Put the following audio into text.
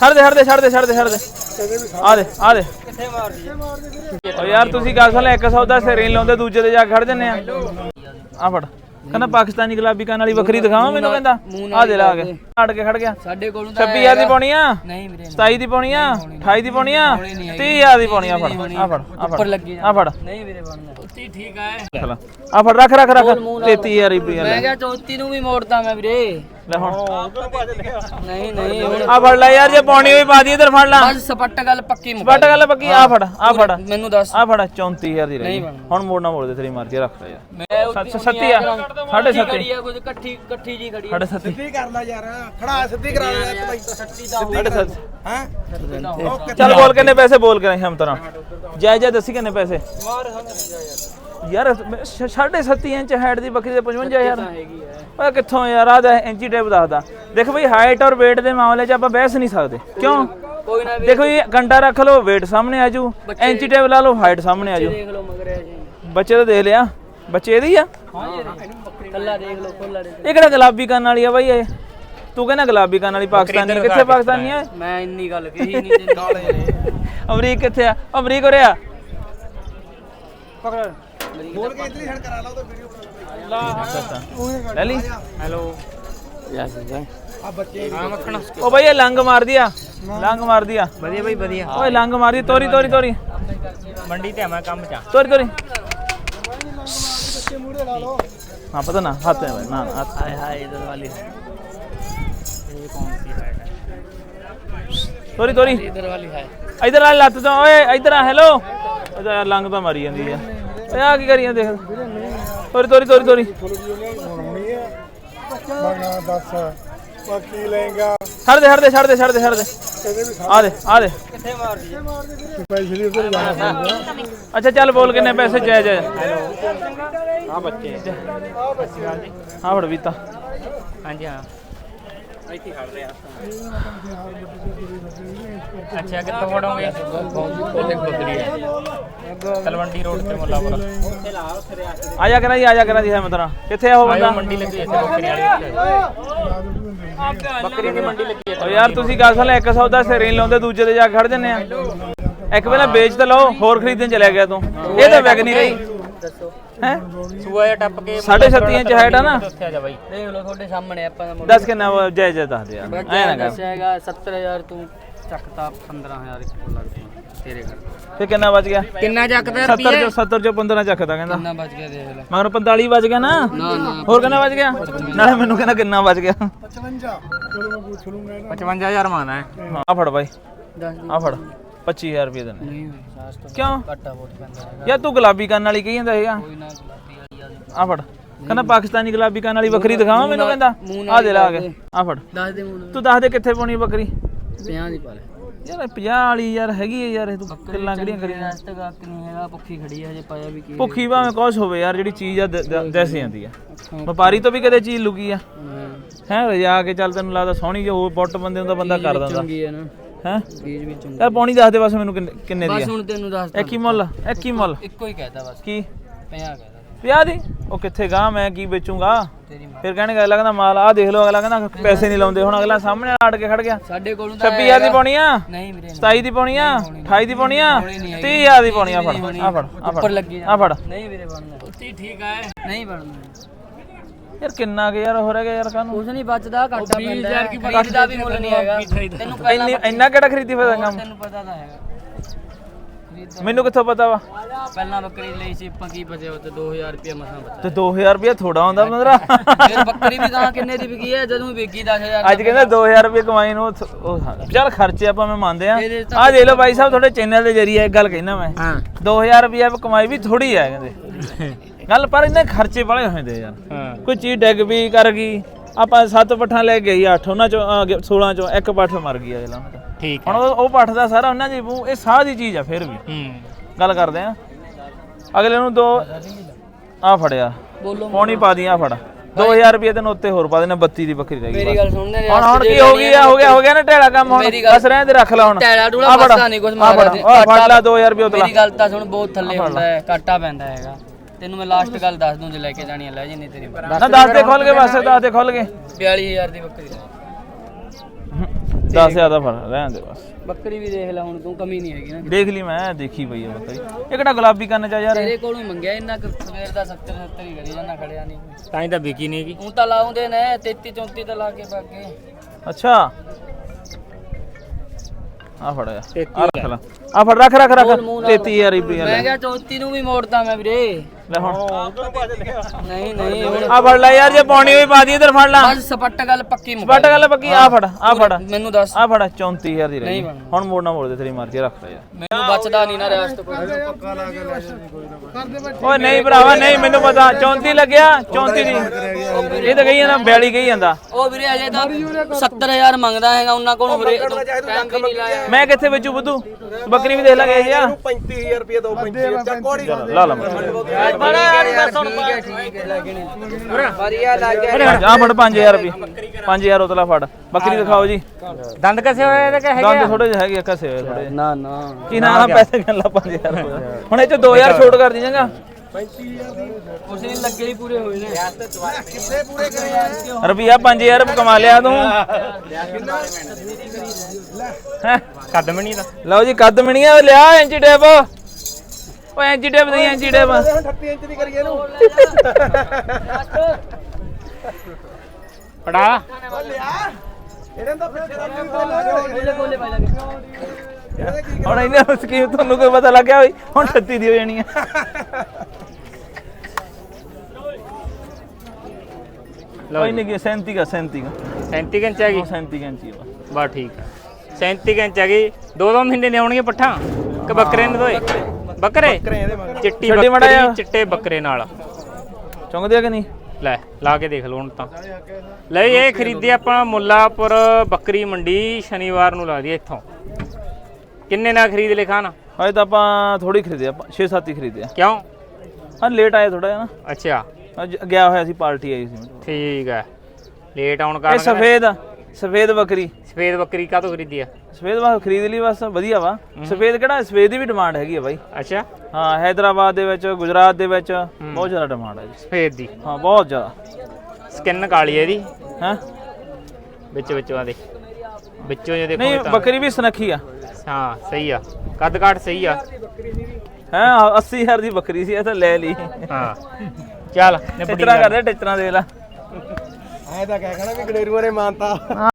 ਛੱਡ ਦੇ ਛੱਡ ਦੇ ਛੱਡ ਦੇ ਛੱਡ ਦੇ ਛੱਡ ਦੇ। ਆ ਦੇ ਆ ਦੇ। ਕਿੱਥੇ ਮਾਰਦੀ ਓ ਯਾਰ ਤੁਸੀਂ ਗੱਲ ਸੁਣ ਲੈ ਇੱਕ ਸੌਦਾ ਸਿਰੇ ਲਾਉਂਦੇ ਦੂਜੇ ਤੇ ਜਾ ਖੜ ਜੰਨੇ ਆ। ਆ ਫੜ। ਕਹਿੰਦਾ ਪਾਕਿਸਤਾਨੀ ਗੁਲਾਬੀ ਕੰਨ ਵਾਲੀ ਵੱਖਰੀ ਦਿਖਾਵਾਂ ਮੈਨੂੰ ਕਹਿੰਦਾ। ਆ ਦੇ ਲਾ ਕੇ। ਅੜ ਕੇ ਖੜ ਗਿਆ। ਸਾਡੇ ਕੋਲੋਂ 26000 ਦੀ ਪਾਉਣੀ ਆ? ਨਹੀਂ ਵੀਰੇ 27 ਦੀ ਪਾਉਣੀ ਆ? 28 ਦੀ ਪਾਉਣੀ ਆ? 30000 ਦੀ ਪਾਉਣੀ ਆ ਫੜ ਆ ਫੜ ਆ। ਫੜ ਲੱਗੀ ਆ ਫੜ। ਨਹੀਂ ਵੀਰੇ ਬਣਦਾ ਠੀਕ ਹੈ ਚਲ। ਆ ਫੜ ਰੱਖ ਰੱਖ ਰੱਖ। 33000 ਰੁਪਏ ਮੈਂ ਕਿਹਾ ਚੌਥੀ ਨੂੰ ਵੀ ਮੋੜਦਾ ਮੈਂ ਵੀਰੇ। ਲੈ ਹੁਣ। ਨਹੀਂ ਨਹੀਂ ਹੁਣ ਆ ਫੜ ਲੈ ਯਾਰ ਜੇ ਪਾਉਣੀ ਹੋਈ ਪਾ ਦੀ ਇਧਰ ਫੜ ਲਾ। ਬਸ ਸਪੱਟ ਗੱਲ ਪੱਕੀ ਮੁਕਾ ਬਟ ਗੱਲ ਪੱਕੀ ਆ ਫੜ ਆ ਫੜ। ਮੈਨੂੰ ਦੱਸ। ਆ ਫੜ 34000 ਦੀ ਰਹੀ ਬਣਨਾ। ਹੁਣ ਮੋੜਨਾ ਮੋੜ ਦੇ ਤੇਰੀ ਮਰਜ਼ੀ ਰੱਖ ਲੈ ਯਾਰ। ਮੈਂ ਸੱਤ- ਸੱਤੀ ਆ। ਸਾਢੇ ਸੱਤੀ। ਖੜੀ ਆ ਕੁਝ ਇਕੱਠੀ ਇਕੱਠੀ ਜੀ ਖੜੀ ਆ। ਸਾਢੇ ਸੱਤੀ। ਸਿੱਧੀ ਕਰ ਲੈ ਯਾਰ ਖੜਾ ਸਿੱਧੀ ਕਰਾ ਲੈ ਇੱਕ ਬਾਈ ਸਾਢੇ ਸੱਤੀ। ਹੈ? ਚੱਲ ਬੋਲ ਕਿੰਨੇ ਪੈਸੇ ਬੋਲ ਕੇ ਹਮ ਤਰਾ ਜੈ ਜੈ ਦੱਸੀ ਕਿੰਨੇ ਪੈਸੇ। ਯਾਰ ਸ- ਸਾਢੇ ਸੱਤੀ ਇੰਚ ਹਾਈਟ ਦੀ ਬੱਕਰੀ ਦੇ 55000 ਹੈਗੀ ਹੈ ਓਏ ਕਿੱਥੋਂ ਯਾਰ? ਆ ਇੰਚੀ ਟੇਪ ਦੱਸਦਾ। ਦੇਖ ਬਈ ਹਾਈਟ ਔਰ weight ਦੇ ਮਾਮਲੇ 'ਚ ਆਪਾਂ ਬਹਿਸ ਨਹੀਂ ਸਕਦੇ। ਕਿਉਂ? ਕੋਈ ਨਾ ਵੀਰੇ। ਦੇਖੋ ਇਹ ਘੰਟਾ ਰੱਖ ਲਓ weight ਸਾਹਮਣੇ ਆਜੂ ਇੰਚੀ ਟੇਪ ਲਾ ਲਓ ਹਾਈਟ ਸਾਹਮਣੇ ਆਜੂ ਦੇਖ ਲਓ ਮਗਰ ਹੈ ਜੀ। ਬੱਚੇ ਤਾਂ ਦੇਖ ਲਿਆ। ਬੱਚੇ ਇਹਦੀ ਆ? ਹਾਂ ਜੀ ਕੱਲਾ ਦੇਖ ਲਓ ਖੋਲਾ ਦੇਖ ਇਹ ਕਿਹੜਾ ਗੁਲਾਬੀ ਕੰਨ ਵਾਲੀ ਆ ਬਾਈ ਇਹ? ਤੂੰ ਕਹਿੰਦਾ ਗੁਲਾਬੀ ਕੰਨ ਵਾਲੀ ਪਾਕਿਸਤਾਨੀ ਕਿੱਥੇ ਪਾਕਿਸਤਾਨੀ ਆ? ਮੈਂ ਇੰਨੀ ਗੱਲ ਕਹੀ ਨਹੀਂ ਤੈਨੂੰ ਅਮਰੀਕ ਕਿੱਥੇ ਆ? ਅਮਰੀਕ ਉਰੇ ਆ। ਪਕੜ। ਬੋਲ ਕੇ ਇਤਨੀ ਛੜ ਕਰਾ ਲਾ ਉਹ ਵੀਡੀਓ ਲੈ ਲਈ। ਯਸ ਆ ਬੱਚੇ ਉਹ ਬਈ ਇਹ ਲੰਗ ਮਾਰਦੀ ਆ। ਲੰਗ ਮਾਰਦੀ ਆ। ਵਧੀਆ ਬਈ ਵਧੀਆ। ਓਏ ਲੰਗ ਮਾਰਦੀ ਤੋਰੀ ਤੋਰੀ ਤੋਰੀ। ਮੰਡੀ ਤੇ ਮੈਂ ਕੰਮ ਚ ਤੋਰੀ ਤੋਰੀ। ਬੱਚੇ ਮੂਹਰੇ ਲਾ ਲਓ ਹਾਂ ਪਤਾ ਨਾ ਹੱਥ ਹੈ ਨਾ ਨਾ ਹੱਥ। ਹਾਏ ਹਾਏ ਇਧਰ ਵਾਲੀ ਹੈ। ਇਹ ਕੌਣ ਸੀ ਹੈ? ਤੋਰੀ ਤੋਰੀ। ਇਧਰ ਵਾਲੀ ਹੈ। ਇਧਰ ਆ ਲੱਤ ਤੋਂ ਓਏ ਇਧਰ ਆ ਹੈਲੋ ਇਹਦਾ ਯਾਰ ਲੰਗ ਤਾਂ ਮਾਰੀ ਜਾਂਦੀ ਆ। ਓਏ ਆ ਕੀ ਕਰੀ ਜਾਂਦੇ? ਦੇਖ ਤੋਰੀ ਤੋਰੀ ਤੋਰੀ ਤੋਰੀ ਹੋਣੀ ਹੈ ਬਣਾ ਦੱਸ ਬਾਕੀ ਲੈਂਗਾ ਛੱਡ ਦੇ ਛੱਡ ਦੇ ਛੱਡ ਦੇ ਛੱਡ ਦੇ ਛੱਡ ਦੇ। ਇਹਦੇ ਵੀ ਆ ਦੇ ਆ ਦੇ। ਕਿੱਥੇ ਮਾਰਦੀ ਹੈ ਪੈਸੇ ਲਈ ਉਧਰ ਜਾਣਾ ਪੈਂਦਾ ਅੱਛਾ ਚੱਲ ਬੋਲ ਕਿੰਨੇ ਪੈਸੇ ਜੈ ਜੈ। ਆ ਬੱਚੇ। ਹਾਂ ਫੜ ਵੀਤਾ। ਹਾਂਜੀ ਹਾਂ। ਇੱਥੇ ਖੜ ਰਿਹਾ। ਅੱਛਾ ਕਿੱਥੋਂ ਫੜੋਗੇ? ਕੋਲੇ ਬੱਕਰੀ ਹੈ। ਤਲਵੰਡੀ ਰੋਡ ਤੇ ਮੁੱਲਾਪੁਰ ਆ ਜਾ ਕਰਾਂ ਜੀ ਆ ਜਾ ਕਰਾਂ ਜੀ ਹੈ ਮਤਰਾ। ਕਿੱਥੇ ਆ ਉਹ ਬੰਦਾ? ਮੰਡੀ ਲੱਗੀ ਇੱਥੇ ਬੱਕਰੀ ਵਾਲੀ ਬੱਕਰੀ ਦੀ ਮੰਡੀ ਲੱਗੀ ਓ ਯਾਰ ਤੁਸੀਂ ਗੱਲ ਸੁਣ ਲੈ ਇੱਕ ਸੌਦਾ ਸਿਰੇ ਨੀ ਲਾਉਂਦੇ ਦੂਜੇ ਤੇ ਜਾ ਕੇ ਖੜ ਜੰਨੇ ਆ। ਇੱਕ ਵੇਲਾ ਵੇਚ ਤਾਂ ਲਓ ਹੋਰ ਖਰੀਦਣ ਚਲਿਆ ਗਿਆ ਤੂੰ। ਇਹ ਤਾਂ ਵਿਕ ਨਹੀਂ ਰਹੀ। ਹੈ? ਸੂਆ ਜਿਹਾ ਟੱਪ ਕੇ ਸਾਢੇ ਸੱਤੀ ਇੰਚ ਹਾਈਟ ਆ ਨਾ। ਉੱਥੇ ਆ ਜਾ ਬਾਈ। ਦੇਖ ਲਓ ਤੁਹਾਡੇ ਸਾਹਮਣੇ ਆਪਾਂ ਦਾ ਮੁੱਲ ਦੱਸ ਕਿੰਨਾ ਵਾ? ਜੈ ਜੈ ਦੱਸ ਦੇ ਯਾਰ ਐ ਨਾ ਕਰ। ਦੱਸਿਆ ਹੈਗਾ 70000 ਤੂੰ ਚੱਕਤਾ 15000 ਇੱਕ ਲੱਗਦਾ ਤੇਰੇ ਘਰ। ਫੇ ਕਿੰਨਾ ਬਚ ਗਿਆ? ਕਿੰਨਾ ਚੱਕਦਾ 70 ਚੋਂ 70 ਚੋਂ 15 ਚੱਕਦਾ ਕਹਿੰਦਾ। ਕਿੰਨਾ ਬਚ ਗਿਆ ਦੇਖ ਲੈ। ਮਗਰ 45 ਬਚ ਗਿਆ ਨਾ? ਨਾ ਨਾ। ਹੋਰ ਕਿੰਨਾ ਬਚ ਗਿਆ? ਨਾਲੇ ਮੈਨੂੰ ਕਹਿੰਦਾ ਕਿੰਨਾ ਬਚ ਗਿਆ। 55 ਚਲੋ ਮੈਂ ਪੁੱਛ ਲੂੰਗਾ ਇਹਦਾ 55000 ਮੰਗਦਾ ਹੈ। ਆ ਫੜ ਬਾਈ। ਦੱਸ ਆ ਫੜ। 25000 ਰੁਪਏ ਨਹੀਂ ਸਾਸ ਤੋਂ ਕਿਉਂ? ਘਾਟਾ ਬਹੁਤ ਪੈਂਦਾ ਹੈਗਾ। ਯਾਰ ਤੂੰ ਗੁਲਾਬੀ ਕੰਨ ਵਾਲੀ ਕਹੀ ਜਾਂਦਾ ਹੈਗਾ ਕੋਈ ਨਾ ਗੁਲਾਬੀ ਵਾਲੀ ਆ ਆ ਫੜ। ਕਹਿੰਦਾ ਪਾਕਿਸਤਾਨੀ ਗੁਲਾਬੀ ਕੰਨ ਵਾਲੀ ਵੱਖਰੀ ਦਿਖਾਵਾਂ ਮੈਨੂੰ ਕਹਿੰਦਾ। ਆ ਦੇ ਲਾ ਕੇ। ਆ ਫੜ। ਦੱਸ ਦੇ ਮੁੰਡੇ ਤੂੰ ਦੱਸ ਦੇ ਕਿੱਥੇ ਪਾਉਣੀ ਆ ਬੱਕਰੀ? 50 ਦੀ ਪਾ ਲੈ। ਯਾਰ ਇਹ 50 ਵਾਲੀ ਯਾਰ ਹੈਗੀ ਹੈ ਯਾਰ ਇਹ ਤੂੰ ਕਿੱਲਾਂ ਕਿਹੜੀਆਂ ਕਰੀਆਂ? ਅੱਜ ਤੱਕ ਅੱਕ ਨਹੀਂ ਹੈਗਾ ਭੁੱਖੀ ਖੜੀ ਹੈ ਹਜੇ ਪਾਇਆ ਵੀ ਕੀ ਭੁੱਖੀ ਭਾਵੇਂ ਕੁਛ ਹੋਵੇ ਯਾਰ ਜਿਹੜੀ ਚੀਜ਼ ਆ ਦੱਸ ਜਾਂਦੀ ਆ। ਵਪਾਰੀ ਤੋਂ ਵੀ ਕਦੇ ਚੀਜ਼ ਲੁਕੀ ਆ। ਹੈ। ਰਜਾ ਕੇ ਚੱਲ ਤੈਨੂੰ ਲੱਗਦਾ ਸੋਹਣੀ ਜੋ ਹੋਰ ਬੁੱਟ ਬੰਦੇ ਨੂੰ ਤਾਂ ਬੰਦਾ ਕਰ ਦਿੰਦਾ। ਚੰਗੀ ਹੈ ਨਾ। ਹੈ? ਚੀਜ਼ ਵੀ ਚੰਗੀ ਯਾਰ ਪੌਣੀ ਦੱਸ ਦੇ ਬਸ ਮੈਨੂੰ ਕਿੰਨੇ- ਕਿੰਨੇ ਦੀ ਬਸ ਆ? ਹੁਣ ਤੈਨੂੰ ਦੱਸ ਇਹ ਕੀ ਮੁੱਲ ਇਹ ਕੀ ਮੁੱਲ ਇੱਕੋ ਹੀ ਕਹਿਦਾ ਬਸ। ਕੀ? 50 ਕਹਿਦਾ 50 ਦੀ? ਉਹ ਕਿੱਥੇ ਗਾ? ਮੈਂ ਕੀ ਵੇਚੂਗਾ? ਤੇਰੀ ਮਾਂ। ਫਿਰ ਕਹਿਣਗੇ ਅਗਲਾ ਕਹਿੰਦਾ ਮਾਲ ਆ ਦੇਖ ਲਓ ਅਗਲਾ ਕਹਿੰਦਾ ਪੈਸੇ ਨਹੀਂ ਲਾਉਂਦੇ। ਹੁਣ ਅਗਲਾ ਸਾਹਮਣੇ ਆੜ ਕੇ ਖੜ ਗਿਆ। ਸਾਡੇ ਕੋਲੋਂ ਤਾਂ 26000 ਦੀ ਪਾਉਣੀ ਆ? ਨਹੀਂ ਵੀਰੇ 27 ਦੀ ਪਾਉਣੀ ਆ? 28 ਦੀ ਪਾਉਣੀ ਆ? 30000 ਦੀ ਪਾਉਣੀ ਆ ਫੜ ਆ ਫੜ ਆ ਉੱਪਰ ਫੜ ਲੱਗੀ ਆ। ਫੜ। ਨਹੀਂ ਵੀਰੇ ਬਣਨਾ ਉੱਤੀ ਠੀਕ ਹੈ ਨਹੀਂ ਬਣਨਾ ਯਾਰ ਕਿੰਨਾ ਕੁ ਯਾਰ ਹੋ ਰਿਹਾ ਯਾਰ ਕਾਨੂੰ ਕੁਛ ਨਹੀਂ ਬਚਦਾ ਘਾਟਾ ਪੈਂਦਾ। ਹੈ ਖਰੀਦ ਦਾ ਵੀ ਮੁੱਲ ਨਹੀਂ ਹੈਗਾ ਤੈਨੂੰ ਪਹਿਲਾਂ ਇੰਨੀ ਇੰਨਾ ਕਿਹੜਾ ਖਰੀਦੀ ਫਿਰ ਕੰਮ? ਤੈਨੂੰ ਪਤਾ ਤਾਂ ਹੈਗਾ। ਦਾ- ਮੈਨੂੰ ਕਿੱਥੋਂ ਪਤਾ ਵਾ? ਪਹਿਲਾਂ ਬੱਕਰੀ ਲਈ ਸੀ ਆਪਾਂ ਕੀ ਬਚੇ ਉੱਤੇ 2000 ਰੁਪਏ ਮਸਾਂ ਬਚਾ ਤੇ 2000 ਰੁਪਏ ਥੋੜਾ ਹੁੰਦਾ ਬੰਦਰਾ ਫਿਰ ਬੱਕਰੀ ਵੀ ਤਾਂ ਕਿੰਨੇ ਦੀ ਵਿਕੀ ਹੈ? ਜਦੋਂ ਵਿਕੀ 10000 ਅੱਜ ਕਹਿੰਦਾ 2000 ਰੁਪਏ ਕਮਾਈ ਨੂੰ ਉਹ ਹਾਂ। ਚੱਲ ਖਰਚੇ ਆਪਾਂ ਮੈਂ ਮੰਨਦੇ ਆ ਆ ਦੇਖ ਲਓ ਬਾਈ ਸਾਹਿਬ ਤੁਹਾਡੇ ਚੈਨਲ ਦੇ ਜਰੀਏ ਇੱਕ ਗੱਲ ਕਹਿਣਾ ਮੈਂ। ਹਾਂ। 2000 ਰੁਪਏ ਕਮਾਈ ਵੀ ਥੋੜੀ ਆ ਕਹਿੰਦੇ। ਗੱਲ ਪਰ ਇਹਨੇ ਖਰਚੇ ਬੜੇ ਹੋਏ ਯਾਰ ਹਾਂ। ਕੋਈ ਚੀਜ਼ ਡਿੱਗ ਵੀ ਕਰ ਗਈ ਆਪਾਂ ਸੱਤ ਪੱਠਾਂ ਲੈ ਗਈ ਅੱਠ ਉਹਨਾਂ ਚੋਂ ਅਹ, 16 ਚੋਂ ਇੱਕ ਪੱਠ ਮਰ ਗਈ ਅਗਲਾ ਠੀਕ ਹੁਣ ਉਹ ਪੱਠ ਦਾ ਸਾਰਾ ਉਹਨਾਂ ਦੀ ਇਹ ਸਾਹ ਦੀ ਚੀਜ਼ ਆ ਫਿਰ ਵੀ। ਹੂੰ। ਗੱਲ ਕਰਦੇ ਆ। ਅਗਲੇ ਨੂੰ ਦੋ ਆ ਫੜਿਆ। ਬੋਲੋ ਪੌਣੀ ਪਾ ਦੀ ਆ ਫੜ। 2000 ਰੁਪਏ ਤੈਨੂੰ ਉੱਤੇ ਹੋਰ ਪਾ ਦੇਣਾ 32 ਦੀ ਬੱਕਰੀ ਰਹਿ ਗਈ ਮੇਰੀ ਗੱਲ ਸੁਣਨੇ ਹੁਣ ਹੁਣ ਕੀ ਹੋ ਗਈ ਆ ਹੋ ਗਿਆ ਹੋ ਗਿਆ ਨਾ ਢੇਲਾ ਕੰਮ ਹੁਣ। ਬਸ ਰਹਿਣ ਦੇ ਰੱਖ ਲੈ ਹੁਣ। ਟੈਲਾ ਡੂਲਾ ਬਸਦਾ ਨਹੀਂ ਕੁਝ ਆ ਮਾਰ ਫੜ, ਆ ਫੜ ਲੈ 2000 ਰੁਪਏ ਉਤਲਾ। ਮੇਰੀ ਗੱਲ ਤਾਂ ਸੁਣ ਬਹੁਤ ਥੱਲੇ ਹੁੰਦਾ ਹੈ ਘਾਟਾ ਪੈਂਦਾ ਹੈਗਾ। ਤੈਨੂੰ ਮੈਂ ਲਾਸਟ ਗੱਲ ਦੱਸ ਦੂੰ ਜੇ ਲੈ ਕੇ ਜਾਣੀ ਹੈ ਲੈ ਜਿੰਨੀ ਤੇਰੀ ਨਾ ਦੱਸ ਦੇ ਖੋਲ ਕੇ ਬਸ ਦੱਸ ਦੇ ਖੋਲ ਕੇ। 42000 ਦੀ ਬੱਕਰੀ। ਲੈ। 10000 ਦਾ ਫੜ ਰਹਿਣ ਦੇ ਬਸ। ਬੱਕਰੀ ਵੀ ਦੇਖ ਲੈ ਹੁਣ ਤੂੰ ਕਮੀ ਨਹੀਂ ਹੈਗੀ ਨਾ ਦੇਖ ਲਈ ਮੈਂ ਦੇਖੀ ਪਈ ਆ ਬੱਕਰੀ। ਇਹ ਕਿਹੜਾ ਗੁਲਾਬੀ ਕੰਨ ਚ ਆ ਯਾਰ? ਤੇਰੇ ਕੋਲੋਂ ਮੰਗਿਆ ਇੰਨਾ ਕੁ ਸਵੇਰ ਦਾ 70 70 ਹੀ ਕਰੀ ਜਾਂਦਾ ਖੜਿਆ ਨਹੀਂ। ਤਾਂ ਹੀ ਤਾਂ ਵਿਕੀ ਨਹੀਂ ਹੈਗੀ। ਹੁਣ ਤਾਂ ਲਾਉਂਦੇ ਨੇ 33 34 ਤਾਂ ਲਾ ਕੇ ਬਾਗੇ ਅੱਛਾ। ਆ ਫੜ ਆ ਤੇਤੀ ਆ। ਰੱਖ ਲੈ। ਆ ਫੜ ਰੱਖ ਰੱਖ ਰੱਖ। 33000 ਰੁਪਏ ਮੈਂ ਲੈ। ਕਿਹਾ 34 ਨੂੰ ਵੀ ਮੋੜਦਾ ਮੈਂ ਵੀਰੇ। ਲੈ ਹੁਣ। ਨਹੀਂ ਨਹੀਂ ਹੁਣ ਆ ਫੜ ਲੈ ਯਾਰ ਜੇ ਪਾਉਣੀ ਹੋਈ ਪਾ ਦੀ ਇਧਰ ਫੜ ਲਾ। ਬਸ ਸਪੱਟ ਗੱਲ ਪੱਕੀ ਮੁਕਾ ਬਟ ਗੱਲ ਪੱਕੀ ਆ ਫੜ ਆ ਫੜ। ਮੈਨੂੰ ਦੱਸ। ਆ ਫੜ 34000 ਦੀ ਰਹੀ ਨਹੀਂ ਬਣਨਾ। ਹੁਣ ਮੋੜਨਾ ਮੋੜ ਦੇ ਤੇਰੀ ਮਰਜ਼ੀ ਰੱਖ ਲੈ ਯਾਰ। ਮੈਨੂੰ ਬਚਦਾ ਨਹੀਂ ਨਾ ਰਿਆਸਤ ਕੋਈ ਓਏ ਨਹੀਂ ਭਰਾਵਾ ਨਹੀਂ ਮੈਨੂੰ ਪਤਾ। 34 ਲੱਗਿਆ 34 ਦੀ ਇਹ ਤਾਂ ਕਹੀ ਜਾਂਦਾ 42 ਕਹੀ ਜਾਂਦਾ। ਉਹ ਵੀਰੇ ਅਜੇ ਤਾਂ 70000 ਮੰਗਦਾ ਹੈਗਾ ਉਹਨਾਂ ਕੋਲ ਵੀਰੇ। ਟਾਈਮ ਵੀ ਨਹੀਂ ਲਾਇਆ। ਮੈਂ ਕਿੱਥੇ ਵੇਚੂ ਬੁੱਧੂ? ਬੱਕਰੀ ਵੀ ਦੇਖ ਲਾਂਗੇ ਇਹ ਆ 35000 ਰੁਪਏ ਦੋ 35 ਚੱਕ ਕੋੜੀ ਲਾ ਲਾ ਬੜਾ ਯਾਰ ਠੀਕ ਹੈ ਠੀਕ ਹੈ ਲੱਗਣੇ ਵਧੀਆ ਲੱਗ ਗਿਆ। ਆ ਫੜ 5000 ਰੁਪਏ। 5000 ਉਤਲਾ ਫੜ। ਬੱਕਰੀ ਦਿਖਾਓ ਜੀ। ਦੰਦ ਕਸੇ ਹੋਏ ਇਹਦੇ ਕਿ ਦੰਦ ਥੋੜੇ ਜਿਹੇ ਹੈਗੇ ਆ, ਘਸੇ ਹੋਏ ਥੋੜੇ ਨਾ ਨਾ। ਕੀ ਨਾ ਪੈਸੇ ਗੱਲ ਲਾ 5000 ਰੁਪਏ ਹੁਣ ਇਹ ਚ 2000 ਛੋਟ ਕਰ ਦੀ ਜਾਂਗਾ। ਉਸ ਨੇ ਲੱਗੇ ਹੀ ਪੂਰੇ ਹੋਏ ਨੇ ਕਿੰਨੇ ਪੂਰੇ ਕਰੇ ਯਾਰ ਰੁਪਿਆ 5000 ਰੁਪਏ ਕਮਾ ਲਿਆ ਤੂੰ। ਹੈਂ? ਦਾ। ਲਓ ਜੀ ਕੱਦ ਮਿਣੀਆਂ ਲਿਆ ਐਂਚੀ ਟੇਪ। ਓਏ ਐਂਚੀ ਟੇਪ ਨਹੀਂ ਐਂਚੀ ਟੇਪ। ਹੁਣ 38 ਇੰਚ ਦੀ ਕਰੀਏ ਇਹਨੂੰ ਪੜਾ ਉਹ ਲਿਆ ਇਹਨੇ ਤਾਂ ਬੋਲੇ ਬੋਲੇ ਭਾਈ ਹੁਣ ਇਹਨਾਂ ਸਕੀਮ ਤੁਹਾਨੂੰ ਕੋਈ ਪਤਾ ਲੱਗਿਆ ਹੋਈ ਹੁਣ 36 ਦੀ ਹੋ ਜਾਣੀ ਆ। ਕੋਈ ਨਹੀਂ 37 ਦਾ 37 ਦਾ 37 ਇੰਚ ਹੈਗੀ 37 ਇੰਚੀ ਆ ਬਸ। ਠੀਕ ਹੈ 37 ਇੰਚ ਹੈਗੀ ਦੋ ਦੋ ਮਹੀਨੇ ਨੇ ਆਉਣਗੇ ਪੱਠਾ? ਕਿ ਬੱਕਰੇ ਨੇ ਦੋਏ? ਬੱਕਰੇ? ਚਿੱਟੀ। ਬੱਕਰੀ ਚਿੱਟੇ ਬੱਕਰੇ ਨਾਲ। ਚੁੰਗਦੇ ਆ ਕਿ ਨਹੀਂ? ਲੈ ਲਾ ਕੇ ਦੇਖ ਲਓ ਹੁਣ ਤਾਂ। ਲੈ ਇਹ ਖਰੀਦੀ ਆਪਾਂ ਮੁੱਲਾਪੁਰ ਬੱਕਰੀ ਮੰਡੀ ਸ਼ਨੀਵਾਰ ਨੂੰ ਲਾ ਦੀ ਇੱਥੋਂ। ਕਿੰਨੇ ਨਾਲ ਖਰੀਦ ਲੈ ਖਾਨ? ਹਜੇ ਤਾਂ ਆਪਾਂ ਥੋੜੀ ਖਰੀਦੇ ਆਪਾਂ 6-7 ਹੀ ਖਰੀਦੇ ਆ। ਕਿਉਂ? ਹਾਂ ਲੇਟ ਆਏ ਥੋੜਾ ਜਿਹਾ ਨਾ। ਅੱਛਾ। ਗਿਆ ਹੋਇਆ ਸੀ ਪਾਰਟੀ ਆਈ ਸੀ। ਠੀਕ ਹੈ। ਲੇਟ ਆਉਣ ਇਹ ਸਫੇਦ ਸਫੇਦ ਬੱਕਰੀ। ਸਫੇਦ ਬੱਕਰੀ ਕਾਹਤੋਂ ਖਰੀਦੀ ਆ? ਸਫੇਦ ਵਾ ਖਰੀਦ ਲਈ ਬਸ ਵਧੀਆ ਵਾ। ਸਫੇਦ ਕਿਹੜਾ? ਸਫੇਦ ਦੀ ਵੀ ਡਿਮਾਂਡ ਹੈਗੀ ਆ ਬਾਈ। ਅੱਛਾ। ਹਾਂ ਹੈਦਰਾਬਾਦ ਦੇ ਵਿੱਚ ਗੁਜਰਾਤ ਦੇ ਵਿੱਚ ਬਹੁਤ ਜ਼ਿਆਦਾ ਡਿਮਾਂਡ ਹੈ ਸਫੇਦ ਦੀ। ਹਾਂ ਬਹੁਤ ਜ਼ਿਆਦਾ। ਸਕਿਨ ਕਾਲੀ ਹੈ ਇਹਦੀ। ਹੈ? ਵਿੱਚ ਵਿੱਚੋਂ ਦੇ ਵਿੱਚੋਂ ਜੇ ਦੇਖੋ ਨਹੀਂ ਬੱਕਰੀ ਵੀ ਸੁਨੱਖੀ ਆ। ਹਾਂ ਸਹੀ ਆ। ਕੱਦ ਕਾਠ ਸਹੀ ਆ। ਹੈ 80000 ਦੀ ਬੱਕਰੀ ਸੀ ਇਹ ਤਾਂ ਲੈ ਲਈ। ਹਾਂ। ਚੱਲ ਨਿਬੜੀ ਟਿਚਰਾਂ ਗੱਲ। ਕਰਦੇ ਟਿਚਰਾਂ ਦੇ ਲਾ ਐ ਤਾਂ ਕਹਿ ਕਹਣਾ ਵੀ ਗਡੇਰੂਆਂ ਨੇ ਮਾਨਤਾ